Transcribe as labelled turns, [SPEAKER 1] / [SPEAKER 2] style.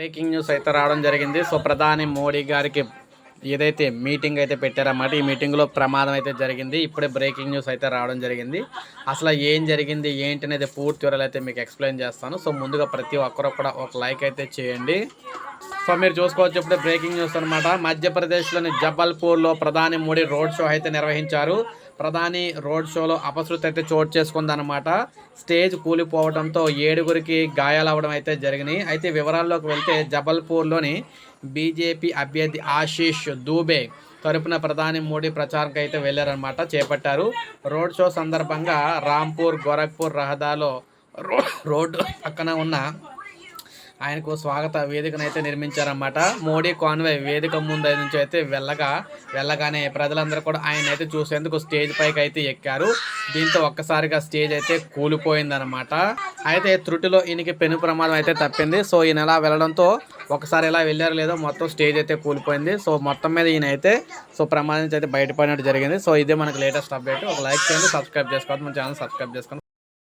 [SPEAKER 1] Breaking news అయితే రావడం జరిగింది. సో ప్రధాని మోడీ గారికి ఏదైతే మీటింగ్ అయితే పెట్టారన్నమాట ఈ మీటింగ్లో ప్రమాదం అయితే జరిగింది. ఇప్పుడే బ్రేకింగ్ న్యూస్ అయితే రావడం జరిగింది. అసలు ఏం జరిగింది ఏంటి అనేది పూర్తి వివరాలు అయితే మీకు ఎక్స్ప్లెయిన్ చేస్తాను. సో ముందుగా ప్రతి ఒక్కరు కూడా ఒక లైక్ అయితే చేయండి. సో మీరు చూసుకోవచ్చు ఇప్పుడే బ్రేకింగ్ న్యూస్ అనమాట మధ్యప్రదేశ్లోని జబల్పూర్లో ప్రధాని మోడీ రోడ్ షో అయితే నిర్వహించారు. ప్రధాని రోడ్ షోలో అపశృతి అయితే చోటు చేసుకుందనమాట స్టేజ్ కూలిపోవడంతో ఏడుగురికి గాయాలవ్వడం అయితే జరిగినాయి. అయితే వివరాల్లోకి వెళ్తే జబల్పూర్లోని బీజేపీ అభ్యర్థి ఆశీష్ దూబే తరపున ప్రధాని మోడీ ప్రచారంకి అయితే వెళ్ళారనమాట చేపట్టారు. రోడ్ షో సందర్భంగా రాంపూర్ గోరఖ్పూర్ రహదారిలో రో రోడ్డు పక్కన ఉన్న ఆయనకు స్వాగత వేదికను అయితే నిర్మించారన్నమాట. మోడీ కాన్వే వేదిక ముందు నుంచి అయితే వెళ్ళగా వెళ్ళగానే ప్రజలందరూ కూడా ఆయన అయితే చూసేందుకు స్టేజ్ పైకి అయితే ఎక్కారు. దీంతో ఒక్కసారిగా స్టేజ్ అయితే కూలిపోయిందనమాట అయితే త్రుటిలో ఈయనకి పెను ప్రమాదం అయితే తప్పింది. సో ఈయన ఎలా వెళ్ళడంతో ఒకసారి ఎలా వెళ్ళారు లేదో మొత్తం స్టేజ్ అయితే కూలిపోయింది. సో మొత్తం మీద ఈయన అయితే సో ప్రమాదం నుంచి అయితే బయటపడినట్టు జరిగింది. సో ఇదే మనకు లేటెస్ట్ అప్డేట్. ఒక లైక్ చేయండి సబ్స్క్రైబ్ చేసుకోవద్దు. మన ఛానల్ సబ్స్క్రైబ్ చేసుకోండి.